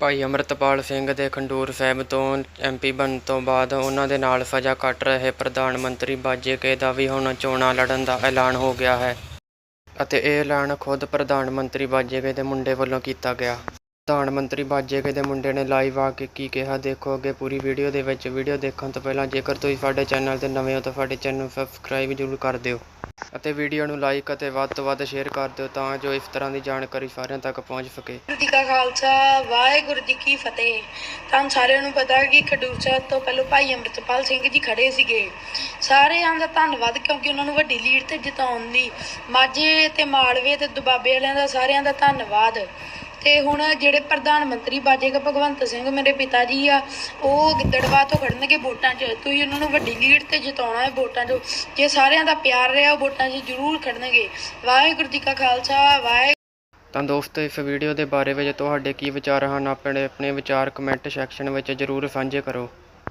ਭਾਈ ਅਮਰਤਪਾਲ ਸਿੰਘ ਦੇ ਖੰਡੂਰ ਸਾਹਿਬ ਤੋਂ ਐਮਪੀ ਬਣਨ ਤੋਂ ਬਾਅਦ ਉਹਨਾਂ ਦੇ ਨਾਲ ਸਜ਼ਾ ਕੱਟ ਰਹੇ ਪ੍ਰਧਾਨ ਮੰਤਰੀ ਬਾਜੇਕੇ ਦਾ ਵੀ ਹੁਣ ਚੋਣਾਂ ਲੜਨ ਦਾ ਐਲਾਨ ਹੋ ਗਿਆ ਹੈ ਅਤੇ ਇਹ ਐਲਾਨ ਖੁਦ ਪ੍ਰਧਾਨ ਮੰਤਰੀ ਬਾਜੇਕੇ ਦੇ ਮੁੰਡੇ ਵੱਲੋਂ ਕੀਤਾ ਗਿਆ। ਪ੍ਰਧਾਨ ਮੰਤਰੀ ਬਾਜੇਕੇ ਦੇ ਮੁੰਡੇ ਨੇ ਲਾਈਵ ਆ ਕੇ ਕੀ ਕਿਹਾ, ਦੇਖੋ ਅੱਗੇ ਪੂਰੀ ਵੀਡੀਓ ਦੇ ਵਿੱਚ। ਵੀਡੀਓ ਦੇਖਣ ਤੋਂ ਪਹਿਲਾਂ ਜੇਕਰ ਤੁਸੀਂ ਸਾਡੇ ਚੈਨਲ ਤੇ ਨਵੇਂ ਹੋ ਤਾਂ ਸਾਡੇ ਚੈਨਲ ਨੂੰ ਸਬਸਕ੍ਰਾਈਬ ਜ਼ਰੂਰ ਕਰ ਦਿਓ। ਅਤੇ ਵੀਡੀਓ ਨੂੰ ਲਾਈਕ ਅਤੇ ਵੱਧ ਤੋਂ ਵੱਧ ਸ਼ੇਅਰ ਕਰ ਦਿਓ ਤਾਂ ਜੋ ਇਸ ਤਰ੍ਹਾਂ ਦੀ ਜਾਣਕਾਰੀ ਸਾਰਿਆਂ ਤੱਕ ਪਹੁੰਚ ਸਕੇ। ਗੁਰੂ ਜੀ ਕਾ ਖਾਲਸਾ, ਵਾਹਿਗੁਰੂ ਜੀ ਕੀ ਫਤਿਹ। ਤੁਹਾਨੂੰ ਸਾਰਿਆਂ ਨੂੰ ਪਤਾ ਕਿ ਖਡੂਰ ਸਾਹਿਬ ਤੋਂ ਪਹਿਲਾਂ ਭਾਈ ਅੰਮ੍ਰਿਤਪਾਲ ਸਿੰਘ ਜੀ ਖੜੇ ਸੀਗੇ। ਸਾਰਿਆਂ ਦਾ ਧੰਨਵਾਦ ਕਿਉਂਕਿ ਉਹਨਾਂ ਨੂੰ ਵੱਡੀ ਲੀਡ ਤੇ ਜਿਤਾਉਣ ਲਈ ਮਾਝੇ ਤੇ ਮਾਲਵੇ ਤੇ ਦੁਬਾਬੇ ਵਾਲਿਆਂ ਦਾ ਸਾਰਿਆਂ ਦਾ ਧੰਨਵਾਦ। ਤੇ ਹੁਣ ਜਿਹੜੇ ਪ੍ਰਧਾਨ ਮੰਤਰੀ ਬਾਜੇਗਾ ਭਗਵੰਤ ਸਿੰਘ ਮੇਰੇ ਪਿਤਾ ਜੀ ਆ, ਉਹ ਗਿੱਦੜਵਾ ਤੋਂ ਖੜਨਗੇ ਵੋਟਾਂ 'ਚ। ਤੁਸੀਂ ਉਹਨਾਂ ਨੂੰ ਵੱਡੀ ਲੀਡ ਤੇ ਜਿਤਾਉਣਾ ਹੈ ਵੋਟਾਂ 'ਚ। ਜੇ ਸਾਰਿਆਂ ਦਾ ਪਿਆਰ ਰਿਹਾ, ਉਹ ਵੋਟਾਂ 'ਚ ਜ਼ਰੂਰ ਖੜਨਗੇ। ਵਾਹਿਗੁਰੂ ਜੀ ਕਾ ਖਾਲਸਾ ਵਾਹਿਗੁਰੂ ਤਾਂ ਦੋਸਤੋ, ਇਸ ਵੀਡੀਓ ਦੇ ਬਾਰੇ ਵਿੱਚ ਤੁਹਾਡੇ ਕੀ ਵਿਚਾਰ ਹਨ? ਆਪਣੇ ਆਪਣੇ ਵਿਚਾਰ ਕਮੈਂਟ ਸੈਕਸ਼ਨ ਵਿੱਚ ਜ਼ਰੂਰ ਸਾਂਝੇ ਕਰੋ।